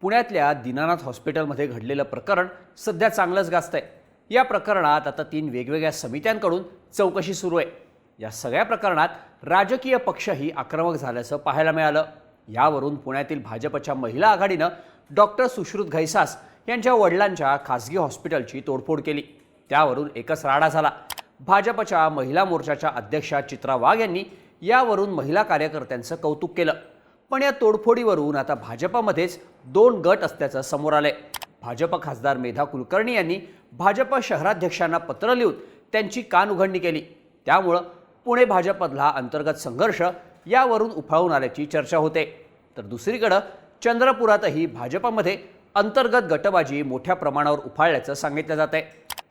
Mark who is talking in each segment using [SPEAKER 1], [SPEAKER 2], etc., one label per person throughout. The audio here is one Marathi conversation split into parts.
[SPEAKER 1] पुण्यातल्या दीनानाथ हॉस्पिटलमध्ये घडलेलं प्रकरण सध्या चांगलंच गाजतंय. या प्रकरणात आता तीन वेगवेगळ्या समित्यांकडून चौकशी सुरू आहे. या सगळ्या प्रकरणात राजकीय पक्षही आक्रमक झाल्याचं पाहायला मिळालं. यावरून पुण्यातील भाजपच्या महिला आघाडीनं डॉक्टर सुश्रुत घैसास यांच्या वडिलांच्या खासगी हॉस्पिटलची तोडफोड केली. त्यावरून एकच राडा झाला. भाजपच्या महिला मोर्चाच्या अध्यक्षा चित्रा वाघ यांनी यावरून महिला कार्यकर्त्यांचं कौतुक केलं. पण या तोडफोडीवरून आता भाजपामध्येच दोन गट असल्याचं समोर आलंय. भाजप खासदार मेधा कुलकर्णी यांनी भाजप शहराध्यक्षांना पत्र लिहून त्यांची कान उघडणी केली. त्यामुळं पुणे भाजपमधला अंतर्गत संघर्ष यावरून उफाळून आल्याची चर्चा होते. तर दुसरीकडं चंद्रपुरातही भाजपमध्ये अंतर्गत गटबाजी मोठ्या प्रमाणावर उफाळल्याचं सांगितलं जात आहे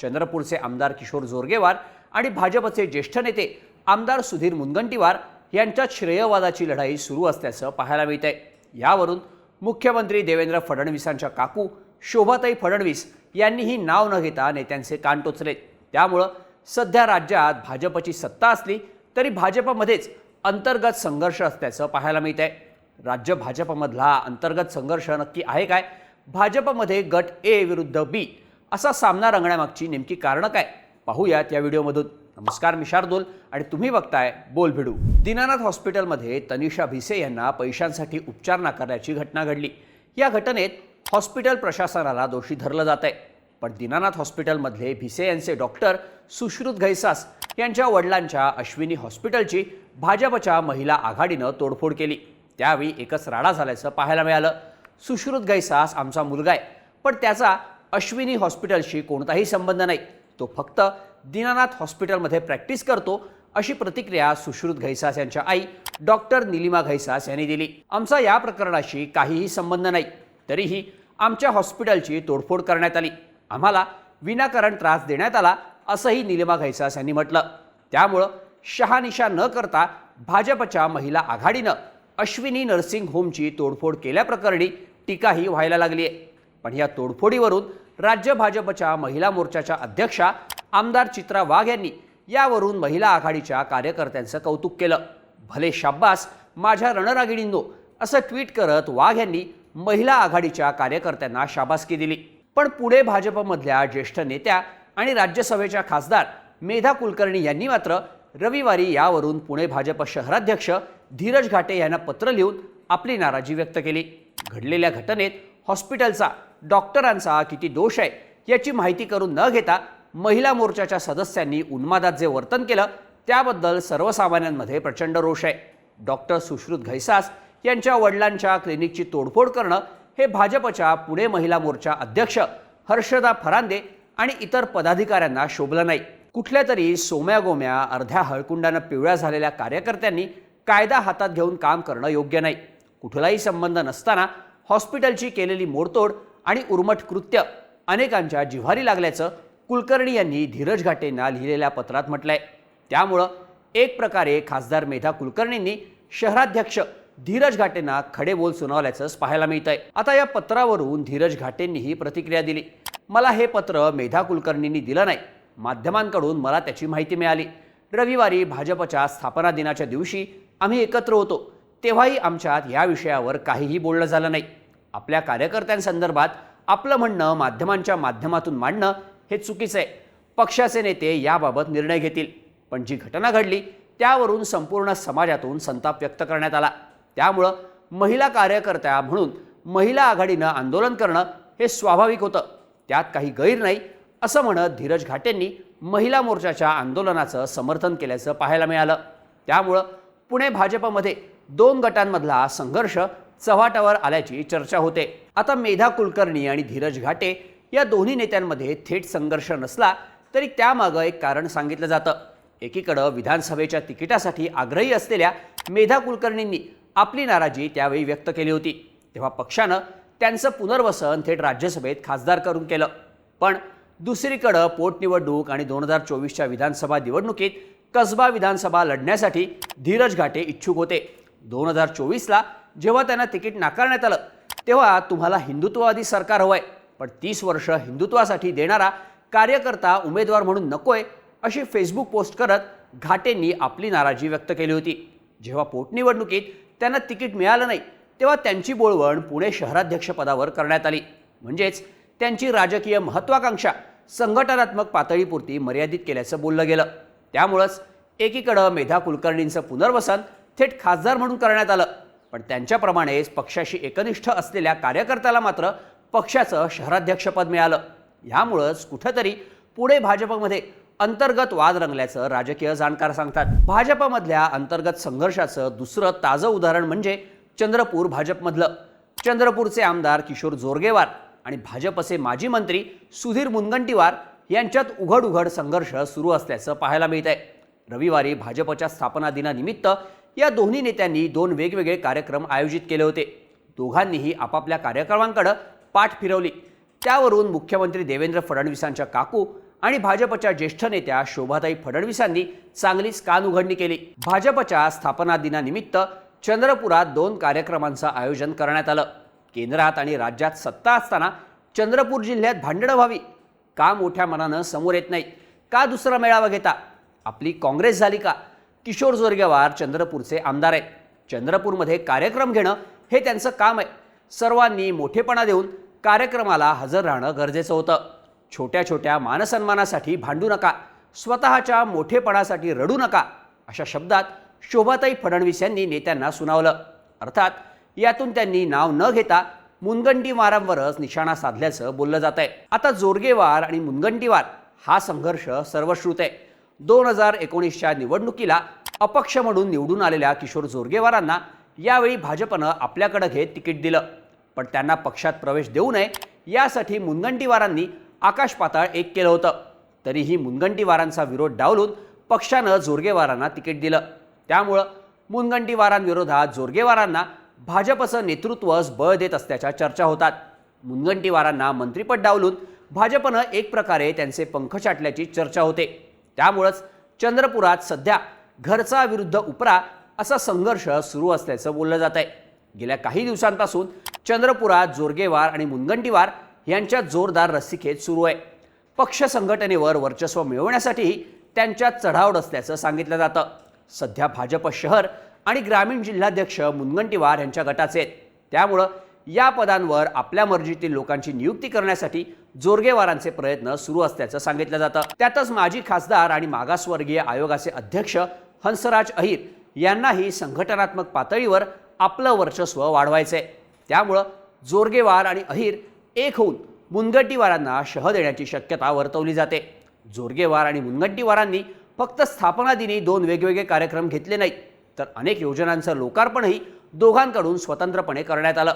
[SPEAKER 1] चंद्रपूरचे आमदार किशोर जोरगेवार आणि भाजपचे ज्येष्ठ नेते आमदार सुधीर मुनगंटीवार यांच्यात श्रेयवादाची लढाई सुरू असल्याचं पाहायला मिळत आहे यावरून मुख्यमंत्री देवेंद्र फडणवीसांच्या काकू शोभाताई फडणवीस यांनीही नाव न घेता नेत्यांचे कान टोचले. त्यामुळं सध्या राज्यात भाजपची सत्ता असली तरी भाजपमध्येच अंतर्गत संघर्ष असल्याचं पाहायला मिळतंय. आहे राज्य भाजपमधला अंतर्गत संघर्ष नक्की आहे काय? भाजपमध्ये गट ए विरुद्ध बी असा सामना रंगण्यामागची नेमकी कारणं काय? पाहूयात या व्हिडिओमधून. नमस्कार मी शार्दूल आणि तुम्ही बघताय बोल भिडू. दीनानाथ हॉस्पिटलमध्ये तनिषा भिसे यांना पैशांसाठी उपचार नाकारण्याची घटना घडली. या घटनेत हॉस्पिटल प्रशासनाला दोषी धरलं जात आहे पण दीनानाथ हॉस्पिटलमधले भिसे यांचे डॉक्टर सुश्रुत घैसास यांच्या वडिलांच्या अश्विनी हॉस्पिटलची भाजपच्या महिला आघाडीनं तोडफोड केली. त्यावेळी एकच राडा झाल्याचं पाहायला मिळालं. सुश्रुत गैसास आमचा मुलगा आहे पण त्याचा अश्विनी हॉस्पिटलशी कोणताही संबंध नाही. तो फक्त दीनानाथ हॉस्पिटलमध्ये प्रॅक्टिस करतो अशी प्रतिक्रिया सुश्रुत घैसास यांच्या आई डॉक्टर निलिमा घैसास यांनी दिली. आमचा या प्रकरणाशी काहीही संबंध नाही तरीही आमच्या हॉस्पिटलची तोडफोड करण्यात आली. आम्हाला विनाकारण त्रास देण्यात आला असंही निलिमा घैसास यांनी म्हटलं. त्यामुळं शहानिशा न करता भाजपच्या महिला आघाडीनं अश्विनी नर्सिंग होमची तोडफोड केल्याप्रकरणी टीकाही व्हायला लागली आहे पण या तोडफोडीवरून राज्य भाजपच्या महिला मोर्चाच्या अध्यक्षा आमदार चित्रा वाघ यांनी यावरून महिला आघाडीच्या कार्यकर्त्यांचं कौतुक केलं. भले शाब्बास माझ्या रणरागिणींनो असं ट्विट करत वाघ यांनी महिला आघाडीच्या कार्यकर्त्यांना शाबासकी दिली. पण पुढे भाजपमधल्या ज्येष्ठ नेत्या आणि राज्यसभेच्या खासदार मेधा कुलकर्णी यांनी मात्र रविवारी यावरून पुणे भाजप शहराध्यक्ष धीरज घाटे यांना पत्र लिहून आपली नाराजी व्यक्त केली. घडलेल्या घटनेत हॉस्पिटलचा डॉक्टरांचा किती दोष आहे याची माहिती करून न घेता महिला मोर्चाच्या सदस्यांनी उन्मादात जे वर्तन केलं त्याबद्दल सर्वसामान्यांमध्ये प्रचंड रोष आहे. डॉक्टर सुश्रुत घैसास यांच्या वडिलांच्या क्लिनिकची तोडफोड करणं हे भाजपच्या पुणे महिला मोर्चा अध्यक्ष हर्षदा फरांदे आणि इतर पदाधिकाऱ्यांना शोभलं नाही. कुठल्या तरी सोम्या गोम्या अर्ध्या हळकुंडानं पिवळ्या झालेल्या कार्यकर्त्यांनी कायदा हातात घेऊन काम करणं योग्य नाही. कुठलाही संबंध नसताना हॉस्पिटलची केलेली मोडतोड आणि उर्मट कृत्य अनेकांच्या जिव्हारी लागल्याचं कुलकर्णी यांनी धीरज घाटेंना लिहिलेल्या पत्रात म्हटलंय. त्यामुळं एक प्रकारे खासदार मेधा कुलकर्णींनी शहराध्यक्ष धीरज घाटेंना खडे बोल सुनावल्याचंच पाहायला मिळतंय. आता या पत्रावरून धीरज घाटेंनीही प्रतिक्रिया दिली. मला हे पत्र मेधा कुलकर्णींनी दिलं नाही. माध्यमांकडून मला त्याची माहिती मिळाली. रविवारी भाजपच्या स्थापना दिनाच्या दिवशी आम्ही एकत्र होतो. तेव्हाही आमच्यात या विषयावर काहीही बोलणं झालं नाही. आपल्या कार्यकर्त्यांसंदर्भात आपलं म्हणणं माध्यमांच्या माध्यमातून मांडणं हे चुकीचं आहे. पक्षाचे नेते याबाबत निर्णय घेतील. पण जी घटना घडली त्यावरून संपूर्ण समाजातून संताप व्यक्त करण्यात आला. त्यामुळं महिला कार्यकर्त्या म्हणून महिला आघाडीनं आंदोलन करणं हे स्वाभाविक होतं. त्यात काही गैर नाही असं म्हणत धीरज घाटेंनी महिला मोर्चाच्या आंदोलनाचं समर्थन केल्याचं पाहायला मिळालं. त्यामुळं पुणे भाजपमध्ये दोन गटांमधला संघर्ष चव्हाट्यावर आल्याची चर्चा होते. आता मेधा कुलकर्णी आणि धीरज घाटे या दोन्ही नेत्यांमध्ये थेट संघर्ष नसला तरी त्यामागं एक कारण सांगितलं जातं. एकीकडं विधानसभेच्या तिकिटासाठी आग्रही असलेल्या मेधा कुलकर्णींनी आपली नाराजी त्यावेळी व्यक्त केली होती. तेव्हा पक्षानं त्यांचं पुनर्वसन थेट राज्यसभेत खासदार करून केलं. पण दुसरीकडं पोटनिवडणूक आणि दोन हजार चोवीसच्या विधानसभा निवडणुकीत कसबा विधानसभा लढण्यासाठी धीरज घाटे इच्छुक होते. दोन हजार चोवीसला जेव्हा त्यांना तिकीट नाकारण्यात आलं तेव्हा तुम्हाला हिंदुत्ववादी सरकार हवं आहे पण तीस वर्ष हिंदुत्वासाठी देणारा कार्यकर्ता उमेदवार म्हणून नकोय अशी फेसबुक पोस्ट करत घाटेंनी आपली नाराजी व्यक्त केली होती. जेव्हा पोटनिवडणुकीत त्यांना तिकीट मिळालं नाही तेव्हा त्यांची बोळवण पुणे शहराध्यक्षपदावर करण्यात आली. म्हणजेच त्यांची राजकीय महत्त्वाकांक्षा संघटनात्मक पातळीपुरती मर्यादित केल्याचं बोललं गेलं. त्यामुळंच एकीकडं मेधा कुलकर्णींचं पुनर्वसन थेट खासदार म्हणून करण्यात आलं. पण त्यांच्याप्रमाणेच पक्षाशी एकनिष्ठ असलेल्या कार्यकर्त्याला मात्र पक्षाचं शहराध्यक्षपद मिळालं. ह्यामुळंच कुठंतरी पुढे भाजपमध्ये अंतर्गत वाद रंगल्याचं राजकीय जाणकार सांगतात. भाजपमधल्या अंतर्गत संघर्षाचं दुसरं ताजं उदाहरण म्हणजे चंद्रपूर भाजपमधलं. चंद्रपूरचे आमदार किशोर जोरगेवार आणि भाजपचे माजी मंत्री सुधीर मुनगंटीवार यांच्यात उघड उघड संघर्ष सुरू असल्याचं पाहायला मिळत आहे रविवारी भाजपच्या स्थापना दिनानिमित्त या दोन्ही नेत्यांनी दोन वेगवेगळे कार्यक्रम आयोजित केले होते. दोघांनीही आपापल्या कार्यक्रमांकडं पाठ फिरवली. त्यावरून मुख्यमंत्री देवेंद्र फडणवीसांच्या काकू आणि भाजपच्या ज्येष्ठ नेत्या शोभाताई फडणवीसांनी चांगलीच कान उघडणी केली. भाजपच्या स्थापना दिनानिमित्त चंद्रपुरात दोन कार्यक्रमांचं आयोजन करण्यात आलं. केंद्रात आणि राज्यात सत्ता असताना चंद्रपूर जिल्ह्यात भांडणं व्हावी. का मोठ्या मनानं समोर येत नाही? का दुसरा मेळावा घेता? आपली काँग्रेस झाली का? किशोर जोरगेवार चंद्रपूरचे आमदार आहेत. चंद्रपूरमध्ये कार्यक्रम घेणं हे त्यांचं काम आहे. सर्वांनी मोठेपणा देऊन कार्यक्रमाला हजर राहणं गरजेचं होतं. छोट्या छोट्या मानसन्मानासाठी भांडू नका. स्वतःच्या मोठेपणासाठी रडू नका अशा शब्दात शोभाताई फडणवीस यांनी नेत्यांना सुनावलं. अर्थात यातून त्यांनी नाव न घेता मुनगंटीवारांवरच निशाणा साधल्याचं बोललं जात आहे आता जोरगेवार आणि मुनगंटीवार हा संघर्ष सर्वश्रुत आहे. दोन हजार एकोणीसच्या निवडणुकीला अपक्ष म्हणून निवडून आलेल्या किशोर जोरगेवारांना यावेळी भाजपनं आपल्याकडं घेत तिकीट दिलं. पण त्यांना पक्षात प्रवेश देऊ नये यासाठी मुनगंटीवारांनी आकाश पाताळ एक केलं होतं. तरीही मुनगंटीवारांचा विरोध डावलून पक्षानं जोरगेवारांना तिकीट दिलं. त्यामुळं मुनगंटीवारांविरोधात जोरगेवारांना भाजपचं नेतृत्वच बळ देत असल्याच्या चर्चा होतात. मुनगंटीवारांना मंत्रिपद डावलून भाजपनं एक प्रकारे त्यांचे पंख चाटल्याची चर्चा होते. त्यामुळंच चंद्रपुरात सध्या घरचा विरुद्ध उपरा असा संघर्ष सुरू असल्याचं बोललं जात आहे गेल्या काही दिवसांपासून चंद्रपुरात जोरगेवार आणि मुनगंटीवार यांच्यात जोरदार रस्सीखेच सुरू आहे. पक्ष संघटनेवर वर्चस्व मिळवण्यासाठीही त्यांच्यात चढावड असल्याचं सांगितलं जातं. सध्या भाजप शहर आणि ग्रामीण जिल्हाध्यक्ष मुनगंटीवार यांच्या गटाचे आहेत. त्यामुळं या पदांवर आपल्या मर्जीतील लोकांची नियुक्ती करण्यासाठी जोरगेवारांचे प्रयत्न सुरू असल्याचं सांगितलं जातं. त्यातच माजी खासदार आणि मागासवर्गीय आयोगाचे अध्यक्ष हंसराज अहिर यांनाही संघटनात्मक पातळीवर आपलं वर्चस्व वाढवायचं आहे त्यामुळं जोरगेवार आणि अहिर एक होऊन मुनगंटीवारांना शह देण्याची शक्यता वर्तवली जाते. जोरगेवार आणि मुनगंटीवारांनी फक्त स्थापना दिनी दोन वेगवेगळे कार्यक्रम घेतले नाहीत तर अनेक योजनांचं लोकार्पणही दोघांकडून स्वतंत्रपणे करण्यात आलं.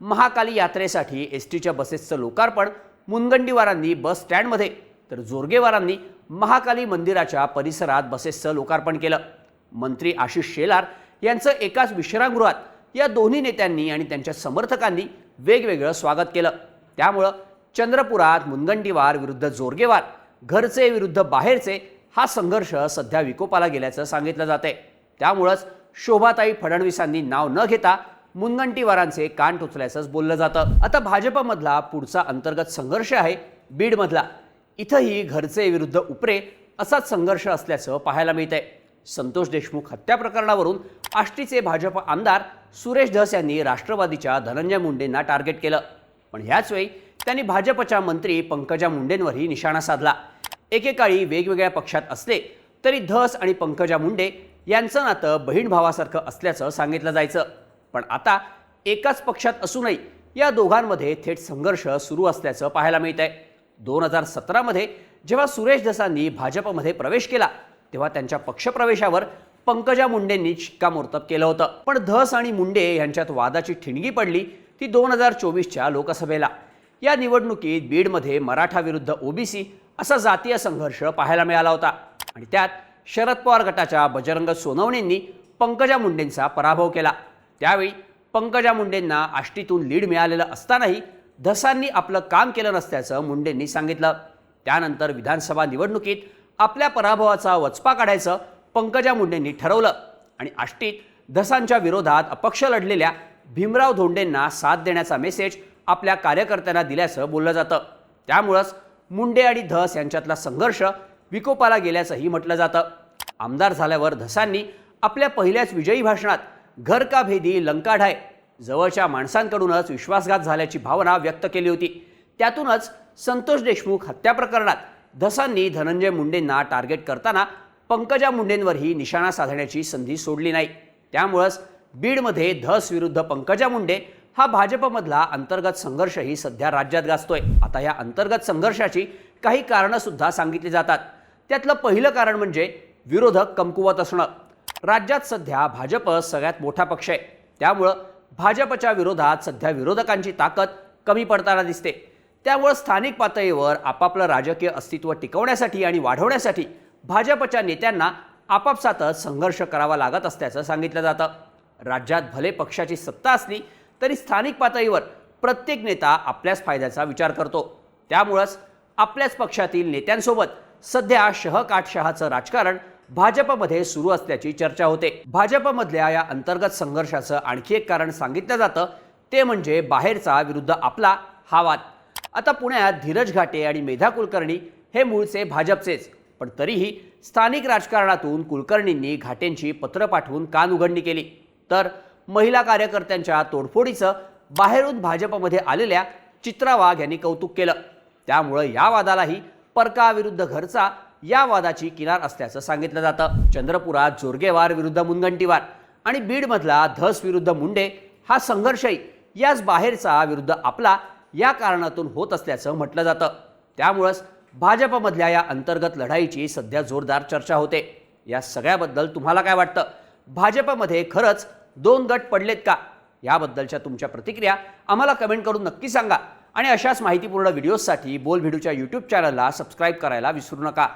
[SPEAKER 1] महाकाली यात्रेसाठी एस टीच्या बसेसचं लोकार्पण मुनगंटीवारांनी बस स्टँडमध्ये तर जोरगेवारांनी महाकाली मंदिराच्या परिसरात बसेसचं लोकार्पण केलं. मंत्री आशिष शेलार यांचं एकाच विश्रामगृहात या दोन्ही नेत्यांनी आणि त्यांच्या समर्थकांनी वेगवेगळं स्वागत केलं. त्यामुळं चंद्रपुरात मुनगंटीवार विरुद्ध जोरगेवार घरचे विरुद्ध बाहेरचे हा संघर्ष सध्या विकोपाला गेल्याचं सांगितलं जाते त्यामुळंच शोभाताई फडणवीसांनी नाव न घेता मुनगंटीवारांचे कान टोचल्याचंच बोललं जातं. आता भाजपमधला पुढचा अंतर्गत संघर्ष आहे बीडमधला. इथंही घरचे विरुद्ध उपरे असाच संघर्ष असल्याचं पाहायला मिळतंय. संतोष देशमुख हत्या प्रकरणावरून आष्टीचे भाजप आमदार सुरेश धस यांनी राष्ट्रवादीच्या धनंजय मुंडेंना टार्गेट केलं. पण ह्याच वेळी त्यांनी भाजपच्या मंत्री पंकजा मुंडेंवरही निशाणा साधला. एकेकाळी वेगवेगळ्या पक्षात असले तरी धस आणि पंकजा मुंडे यांचं नातं बहीण भावासारखं असल्याचं सांगितलं जायचं. पण आता एकाच पक्षात असूनही या दोघांमध्ये थेट संघर्ष सुरू असल्याचं पाहायला मिळत आहे दोन हजार सतरामध्ये जेव्हा सुरेश धसांनी भाजपमध्ये प्रवेश केला तेव्हा त्यांच्या पक्षप्रवेशावर पंकजा मुंडेंनी शिक्कामोर्तब केलं होतं. पण धस आणि मुंडे यांच्यात वादाची ठिणगी पडली ती दोन हजार चोवीसच्या लोकसभेला. या निवडणुकीत बीडमध्ये मराठा विरुद्ध ओबीसी असा जातीय संघर्ष पाहायला मिळाला होता. आणि त्यात शरद पवार गटाच्या बजरंग सोनवणेंनी पंकजा मुंडेंचा पराभव केला. त्यावेळी पंकजा मुंडेंना आष्टीतून लीड मिळालेलं असतानाही धसांनी आपलं काम केलं नसल्याचं मुंडेंनी सांगितलं. त्यानंतर विधानसभा निवडणुकीत आपल्या पराभवाचा वचपा काढायचं पंकजा मुंडेंनी ठरवलं. आणि आष्टीत धसांच्या विरोधात अपक्ष लढलेल्या भीमराव धोंडेंना साथ देण्याचा मेसेज आपल्या कार्यकर्त्यांना दिल्याचं बोललं जातं. त्यामुळंच मुंडे आणि धस यांच्यातला संघर्ष विकोपाला गेल्याचंही म्हटलं जातं. आमदार झाल्यावर धसांनी आपल्या पहिल्याच विजयी भाषणात घर का भेदी लंकाढाय जवळच्या माणसांकडूनच विश्वासघात झाल्याची भावना व्यक्त केली होती. त्यातूनच संतोष देशमुख हत्या प्रकरणात धसांनी धनंजय मुंडेंना टार्गेट करताना पंकजा मुंडेंवरही निशाणा साधण्याची संधी सोडली नाही. त्यामुळंच बीडमध्ये धस विरुद्ध पंकजा मुंडे हा भाजपमधला अंतर्गत संघर्षही सध्या राज्यात गाजतोय. आता या अंतर्गत संघर्षाची काही कारणं सुद्धा सांगितली जातात. त्यातलं पहिलं कारण म्हणजे विरोधक कमकुवत असणं. राज्यात सध्या भाजप सगळ्यात मोठा पक्ष आहे. त्यामुळं भाजपच्या विरोधात सध्या विरोधकांची ताकद कमी पडताना दिसते. त्यामुळं स्थानिक पातळीवर आपापलं राजकीय अस्तित्व टिकवण्यासाठी आणि वाढवण्यासाठी भाजपच्या नेत्यांना आपापसातच संघर्ष करावा लागत असल्याचं सांगितलं जातं. राज्यात भले पक्षाची सत्ता असली तरी स्थानिक पातळीवर प्रत्येक नेता आपल्याच फायद्याचा विचार करतो. त्यामुळंच आपल्याच पक्षातील नेत्यांसोबत सध्या शहकाठशहाचं राजकारण भाजपमध्ये सुरू असल्याची चर्चा होते. भाजपमधल्या या अंतर्गत संघर्षाचं आणखी एक कारण सांगितलं जातं. ते म्हणजे बाहेरचा विरुद्ध आपला हा वाद. आता पुण्यात धीरज घाटे आणि मेधा कुलकर्णी हे मूळचे भाजपचेच. पण तरीही स्थानिक राजकारणातून कुलकर्णींनी घाटेंची पत्र पाठवून कान उघडणी केली. तर महिला कार्यकर्त्यांच्या तोडफोडीचं बाहेरून भाजपमध्ये आलेल्या चित्रा वाघ यांनी कौतुक केलं. त्यामुळं या वादालाही परकाविरुद्ध घरचा या वादाची किनार असल्याचं सांगितलं जातं. चंद्रपुरात जोरगेवार विरुद्ध मुनगंटीवार आणि बीडमधला धस विरुद्ध मुंडे हा संघर्षही याच बाहेरचा विरुद्ध आपला या कारणातून होत असल्याचं म्हटलं जातं. त्यामुळंच भाजपमधल्या या अंतर्गत लढाईची सध्या जोरदार चर्चा होते. या सगळ्याबद्दल तुम्हाला काय वाटतं? भाजपमध्ये खरंच दोन गट पडलेत का? याबद्दलच्या तुमच्या प्रतिक्रिया आम्हाला कमेंट करून नक्की सांगा. आणि अशाच माहितीपूर्ण व्हिडिओजसाठी बोल व्हिडिओच्या यूट्यूब चॅनलला सबस्क्राईब करायला विसरू नका.